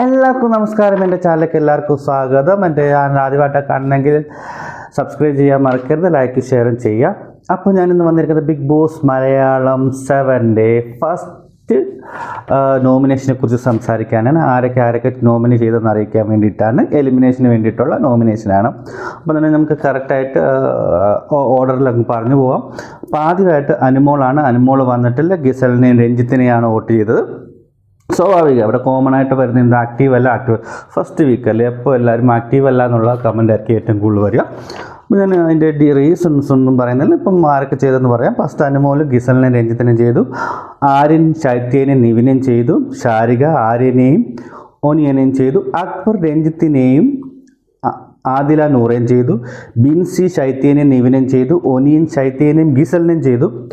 എല്ലാവർക്കും നമസ്കാരം. എന്റെ ചാനലിലേക്ക് എല്ലാവർക്കും സ്വാഗതം. എന്റെ ചാനൽ ആദ്യമായിട്ട് കാണണമെങ്കിൽ സബ്സ്ക്രൈബ് ചെയ്യാൻ മറക്കരുത് ലൈക്ക് ഷെയറും ചെയ്യുക. അപ്പോൾ ഞാനിന്ന് വന്നിരിക്കുന്നത് ബിഗ് ബോസ് മലയാളം സെവന്റെ ഫസ്റ്റ് നോമിനേഷനെ കുറിച്ച് സംസാരിക്കാനാണ്. ആരൊക്കെ ആരൊക്കെ നോമിനി ചെയ്തെന്ന് അറിയിക്കാൻ വേണ്ടിയിട്ടാണ് എലിമിനേഷന് വേണ്ടിയിട്ടുള്ള നോമിനേഷനാണ് അപ്പോൾ തന്നെ നമുക്ക് കറക്റ്റായിട്ട് ഓർഡറിൽ അങ്ങ് പറഞ്ഞു പോവാം. അപ്പോൾ ആദ്യമായിട്ട് അനുമോളാണ്. അനുമോൾ വന്നിട്ടില്ല. ഗിസലിനെയും രഞ്ജിത്തിനെയാണ് വോട്ട് ചെയ്തത്. സ്വാഭാവികം. അവിടെ കോമൺ ആയിട്ട് വരുന്ന എന്താ? ആക്റ്റീവ് അല്ല ആക്റ്റീവ് ഫസ്റ്റ് വീക്ക് അല്ലേ? എപ്പോൾ എല്ലാവരും ആക്റ്റീവ് അല്ല എന്നുള്ള കമന്റ് ആയിരിക്കും ഏറ്റവും കൂടുതൽ വരിക. അപ്പോൾ ഞാൻ അതിന്റെ ഡി റീസൺസ് ഒന്നും പറയുന്നില്ല. ഇപ്പം ആരൊക്കെ ചെയ്തെന്ന് പറയാം. ഫസ്റ്റ് അനുമോൾ ഗിസലിനെ രഞ്ജിത്തിനെ ചെയ്തു. ആര്യൻ ശൈത്യനെയും നിവിനെയും ചെയ്തു. ശാരിക ആര്യനെയും ഓനിയനെയും ചെയ്തു. അക്ബർ രഞ്ജിത്തിനെയും ആദില നൂറേം ചെയ്തു. ബിൻസി ശൈത്യനെയും നിവിനെയും ചെയ്തു. ഒനിയൻ ശൈത്യനെയും ഗിസലിനെയും ചെയ്തു.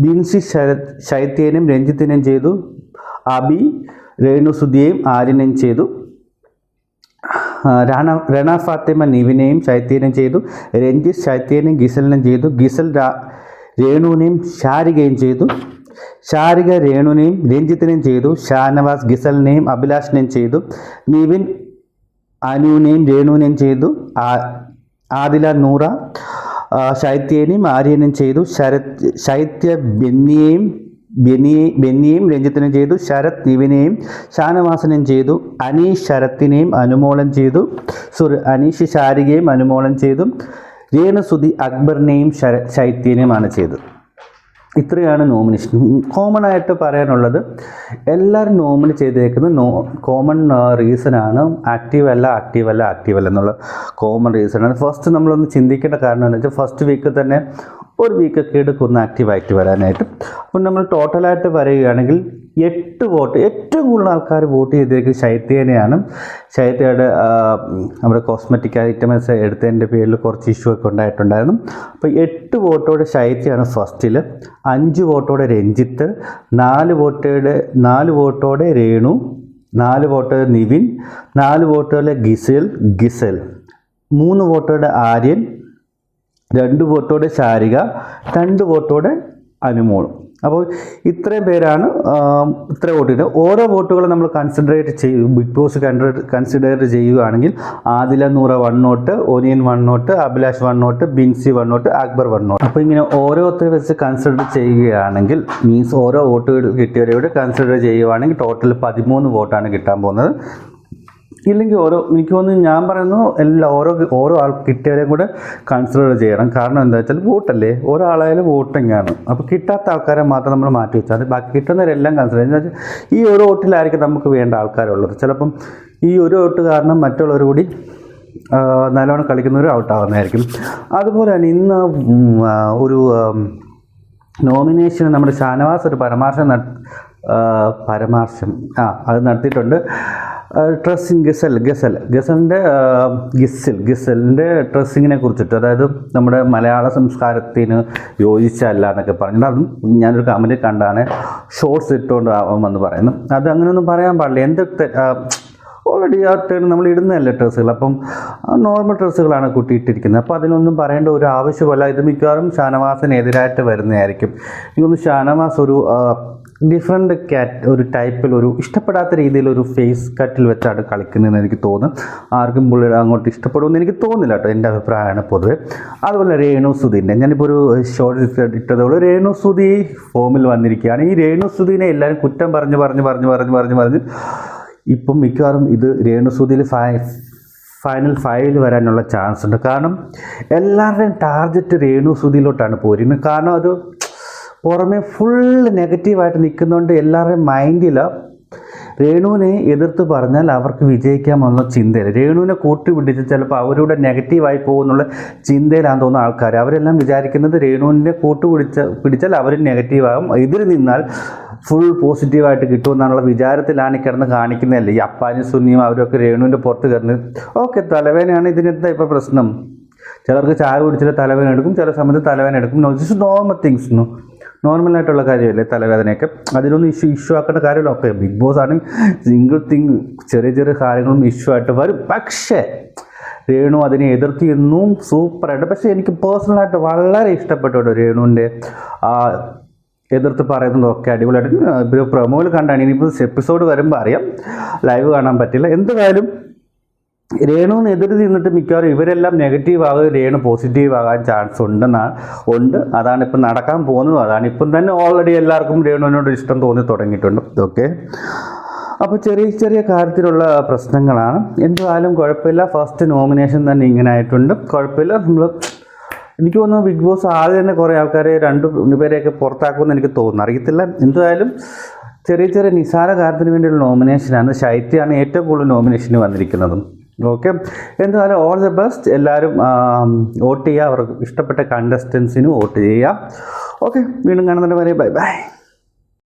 ബിൻസി ശൈത്യനെയും രഞ്ജിത്തിനെയും ചെയ്തു. അബി രേണുസുതിയെയും ആര്യനെയും ചെയ്തു ആ, രണ രണ ഫാത്തിമ നിവിനെയും ശൈത്യനെയും ചെയ്തു രഞ്ജിത്ത് ശൈത്യനെയും ഗിസലിനെയും ചെയ്തു ഗിസൽ രാ രേണുവിനെയും ശാരികയും ചെയ്തു ശാരിക രേണുവിനെയും രഞ്ജിത്തിനെയും ചെയ്തു ഷാനവാസ് ഗിസലിനെയും അഭിലാഷിനെയും ചെയ്തു നിവിൻ അനുവിനെയും രേണുവിനെയും ചെയ്തു ആ- ആദില നൂറ ആ, ശൈത്യനെയും ആര്യനെയും ചെയ്തു ശരത് ശൈത്യ ബെന്നിയെയും ബെന്നിയെ ബെന്നിയെയും രഞ്ജിത്തിനും ചെയ്തു ശരത് നിവിനെയും ഷാനവാസനെയും ചെയ്തു അനീഷ് ശരത്തിനെയും അനുമോളം ചെയ്തു സോറി അനീഷ് ശാരികയും അനുമോളം ചെയ്തു രേണുസുതി അക്ബറിനെയും ശര ശൈത്യനെയുമാണ് ചെയ്തത്. ഇത്രയാണ് നോമിനേഷൻ കോമൺ ആയിട്ട് പറയാനുള്ളത് എല്ലാവരും നോമിനി ചെയ്തേക്കുന്ന നോ കോമൺ റീസണാണ് ആക്റ്റീവ് അല്ല ആക്റ്റീവ് അല്ല ആക്റ്റീവ് അല്ല എന്നുള്ള കോമൺ റീസണാണ് ഫസ്റ്റ് നമ്മളൊന്ന് ചിന്തിക്കേണ്ട കാരണം എന്ന് വെച്ചാൽ ഫസ്റ്റ് വീക്ക് തന്നെ ഒരു വീക്കൊക്കെ എടുക്കും ഒന്ന് ആക്റ്റീവായിട്ട് വരാനായിട്ട്. അപ്പം നമ്മൾ ടോട്ടലായിട്ട് വരികയാണെങ്കിൽ എട്ട് വോട്ട് ഏറ്റവും കൂടുതൽ ആൾക്കാർ വോട്ട് ചെയ്തിരിക്കുന്നത് ശൈത്യേനെയാണ്. ശൈത്യയുടെ നമ്മുടെ കോസ്മെറ്റിക് ഐറ്റംസ് എടുത്തതിന്റെ പേരിൽ കുറച്ച് ഇഷ്യൂ ഒക്കെ ഉണ്ടായിട്ടുണ്ടായിരുന്നു. അപ്പോൾ എട്ട് വോട്ടോടെ ശൈത്യയാണ് ഫസ്റ്റിൽ അഞ്ച് വോട്ടോടെ രഞ്ജിത്ത് നാല് വോട്ടോടെ നാല് വോട്ടോടെ രേണു നാല് വോട്ടോടെ നിവിൻ നാല് വോട്ടോടെ ഗിസൽ ഗിസൽ. മൂന്ന് വോട്ടോടെ ആര്യൻ രണ്ട് വോട്ടോടെ ശാരിക രണ്ട് വോട്ടോടെ അനുമോളും അപ്പോൾ ഇത്രയും പേരാണ് ഇത്ര വോട്ട് ചെയ്തത് ഓരോ വോട്ടുകളും നമ്മൾ കൺസിഡറേറ്റ് ചെയ്യും ബിഗ് ബോസ് കൺസിഡറേറ്റ് ചെയ്യുകയാണെങ്കിൽ Adila Noora one vote onion one vote Abhilash one vote Binsi one vote Akbar one vote അപ്പോൾ ഇങ്ങനെ ഓരോരുത്തരെ വെച്ച് കൺസിഡർ ചെയ്യുകയാണെങ്കിൽ മീൻസ് ഓരോ വോട്ട് കിട്ടിയവരോട് കൺസിഡർ ചെയ്യുകയാണെങ്കിൽ ടോട്ടൽ പതിമൂന്ന് വോട്ടാണ് കിട്ടാൻ പോകുന്നത്. ഇല്ലെങ്കിൽ ഓരോ എനിക്ക് തോന്നുന്നു ഞാൻ പറയുന്നു എല്ലാ ഓരോ ഓരോ ആൾ കിട്ടിയവരെയും കൂടെ കൺസിഡർ ചെയ്യണം. കാരണം എന്താ വെച്ചാൽ വോട്ടല്ലേ? ഒരാളായാലും വോട്ടിംഗ് ആണ് അപ്പോൾ കിട്ടാത്ത ആൾക്കാരെ മാത്രം നമ്മൾ മാറ്റി വെച്ചാൽ മതി. ബാക്കി കിട്ടുന്നവരെല്ലാം കൺസിഡർ ചെയ്യുന്നത് വെച്ചാൽ ഈ ഒരു വോട്ടിലായിരിക്കും നമുക്ക് വേണ്ട ആൾക്കാരുള്ളത്. ചിലപ്പം ഈ ഒരു വോട്ട് കാരണം മറ്റുള്ളവർ കൂടി നല്ലവണ്ണം കളിക്കുന്നവർ ഔട്ടാവുന്നതായിരിക്കും. അതുപോലെ തന്നെ ഇന്ന് ഒരു നോമിനേഷന് നമ്മുടെ ഷാനവാസ് ഒരു പരമാർശം പരാമർശം ആ അത് നടത്തിയിട്ടുണ്ട്. ഡ്രസ്സിങ് ഗസൽ ഗസൽ. ഗസലിന്റെ ഗിസിൽ ഗിസലിന്റെ ഡ്രസ്സിങ്ങിനെ കുറിച്ചിട്ട് അതായത് നമ്മുടെ മലയാള സംസ്കാരത്തിന് യോജിച്ചല്ല എന്നൊക്കെ പറഞ്ഞിട്ട് അതും ഞാനൊരു കമന്റ് കണ്ടാണ് ഷോർട്സ് ഇട്ടുകൊണ്ട് ആവാമെന്ന് പറയുന്നു അത് അങ്ങനെയൊന്നും പറയാൻ പാടില്ല. എന്ത് ഓൾറെഡി ആ ടേൺ നമ്മൾ ഇടുന്നതല്ലേ ഡ്രസ്സുകൾ അപ്പം നോർമൽ ഡ്രസ്സുകളാണ് കുട്ടി ഇട്ടിരിക്കുന്നത് അപ്പോൾ അതിനൊന്നും പറയേണ്ട ഒരു ആവശ്യമല്ല ഇത് മിക്കവാറും ഷാനവാസിനെതിരായിട്ട് വരുന്നതായിരിക്കും. എനിക്കൊന്ന് ഷാനവാസ് ഒരു ഡിഫറെന്റ് കാറ്റ് ഒരു ടൈപ്പിൽ ഒരു ഇഷ്ടപ്പെടാത്ത രീതിയിൽ ഒരു ഫേസ് കട്ടിൽ വെച്ചാണ് കളിക്കുന്നതെന്ന് എനിക്ക് തോന്നുന്നു. ആർക്കും പുള്ളിയുടെ അങ്ങോട്ട് ഇഷ്ടപ്പെടുമെന്ന് എനിക്ക് തോന്നുന്നില്ല കേട്ടോ എന്റെ അഭിപ്രായമാണ് പൊതുവെ. അതുപോലെ രേണു സുധീന്റെ ഞാനിപ്പോൾ ഒരു ഷോർട്ട് ഇട്ടതോളൂ രേണു സുധി ഫോമിൽ വന്നിരിക്കുകയാണ്. ഈ രേണു സുധീനെ എല്ലാവരും കുറ്റം പറഞ്ഞ് പറഞ്ഞ് പറഞ്ഞ് പറഞ്ഞ് പറഞ്ഞ് പറഞ്ഞ് ഇപ്പം മിക്കവാറും ഇത് രേണുസൂതിയിൽ ഫൈ ഫൈനൽ ഫൈവിൽ വരാനുള്ള ചാൻസ് ഉണ്ട്. കാരണം എല്ലാവരുടെയും ടാർഗറ്റ് രേണുസൂതിയിലോട്ടാണ് പോരുന്നത്. കാരണം അത് പുറമെ ഫുൾ നെഗറ്റീവായിട്ട് നിൽക്കുന്നതുകൊണ്ട് എല്ലാവരുടെയും മൈൻഡിൽ രേണുവിനെ എതിർത്ത് പറഞ്ഞാൽ അവർക്ക് വിജയിക്കാമെന്ന ചിന്തയില്ല രേണുവിനെ കൂട്ടുപിടിച്ച് ചിലപ്പോൾ അവരുടെ നെഗറ്റീവായി പോകുന്നുള്ള ചിന്തയിലാണെന്ന് തോന്നുന്ന ആൾക്കാർ അവരെല്ലാം വിചാരിക്കുന്നത് രേണുവിനെ കൂട്ടുപിടിച്ച പിടിച്ചാൽ അവർ നെഗറ്റീവാകും എതിർ നിന്നാൽ ഫുൾ പോസിറ്റീവായിട്ട് കിട്ടുമെന്നുള്ള വിചാരത്തിലാണ് കിടന്ന് കാണിക്കുന്നതല്ലേ. ഈ അപ്പാനും സുന്നിയും അവരൊക്കെ രേണുവിന്റെ പുറത്ത് കിടന്ന് ഓക്കെ തലവേനയാണ് ഇതിനെന്താ ഇപ്പോൾ പ്രശ്നം? ചിലർക്ക് ചായ കുടിച്ചിട്ട് തലവേന എടുക്കും ചില സമയത്ത് തലവേന എടുക്കും. നോ ജസ്റ്റ് നോർമൽ തിങ്സ് നോർമലായിട്ടുള്ള കാര്യമല്ലേ തലവേദനയൊക്കെ? അതിലൊന്നും ഇഷ്യൂ ഇഷ്യൂ ആക്കേണ്ട കാര്യമില്ല. ഓക്കെ ബിഗ് ബോസ് ആണ്. സിംഗിൾ തിങ് ചെറിയ ചെറിയ കാര്യങ്ങളും ഇഷ്യൂ ആയിട്ട് വരും. പക്ഷേ രേണു അതിനെ എതിർത്തി എന്നും സൂപ്പറായിട്ട് പക്ഷേ എനിക്ക് പേഴ്സണലായിട്ട് വളരെ ഇഷ്ടപ്പെട്ടു കേട്ടോ രേണുവിന്റെ ആ എതിർത്ത് പറയുന്നതൊക്കെ അടിപൊളിയായിട്ട്. ഇപ്പോൾ പ്രൊമോയിൽ കണ്ടാണ്. ഇനിയിപ്പോൾ എപ്പിസോഡ് വരുമ്പോൾ അറിയാം. ലൈവ് കാണാൻ പറ്റില്ല. എന്തായാലും രേണുവിന് എതിര് നിന്നിട്ട് മിക്കവാറും ഇവരെല്ലാം നെഗറ്റീവ് ആകുക രേണു പോസിറ്റീവ് ആകാൻ ചാൻസ് ഉണ്ടെന്നാണ് ഉണ്ട്. അതാണ് ഇപ്പം നടക്കാൻ പോകുന്നത്. അതാണ് ഇപ്പം തന്നെ ഓൾറെഡി എല്ലാവർക്കും രേണുവിനോട് ഇഷ്ടം തോന്നി തുടങ്ങിയിട്ടുണ്ട്. ഓക്കെ അപ്പോൾ ചെറിയ ചെറിയ കാര്യത്തിലുള്ള പ്രശ്നങ്ങളാണ്. എന്തായാലും കുഴപ്പമില്ല. ഫസ്റ്റ് നോമിനേഷൻ തന്നെ ഇങ്ങനെ ആയിട്ടുണ്ട്. കുഴപ്പമില്ല. നമ്മൾ എനിക്ക് തോന്നുന്നു ബിഗ് ബോസ് ആദ്യം തന്നെ കുറേ ആൾക്കാരെ രണ്ട് പേരെയൊക്കെ പുറത്താക്കുമെന്ന് എനിക്ക് തോന്നുന്നു. അറിയത്തില്ല. എന്തായാലും ചെറിയ ചെറിയ നിസാര കാര്യത്തിന് വേണ്ടിയുള്ള നോമിനേഷനാണ് ശൈത്യാണ് ഏറ്റവും കൂടുതൽ നോമിനേഷന് വന്നിരിക്കുന്നതും. ഓക്കെ എന്തായാലും ഓൾ ദി ബെസ്റ്റ് എല്ലാവരും വോട്ട് ചെയ്യുക. അവർക്ക് ഇഷ്ടപ്പെട്ട കണ്ടസ്റ്റൻസിന് വോട്ട് ചെയ്യുക. ഓക്കെ വീണ്ടും കാണുന്നതിന് വരെ ബൈ ബൈ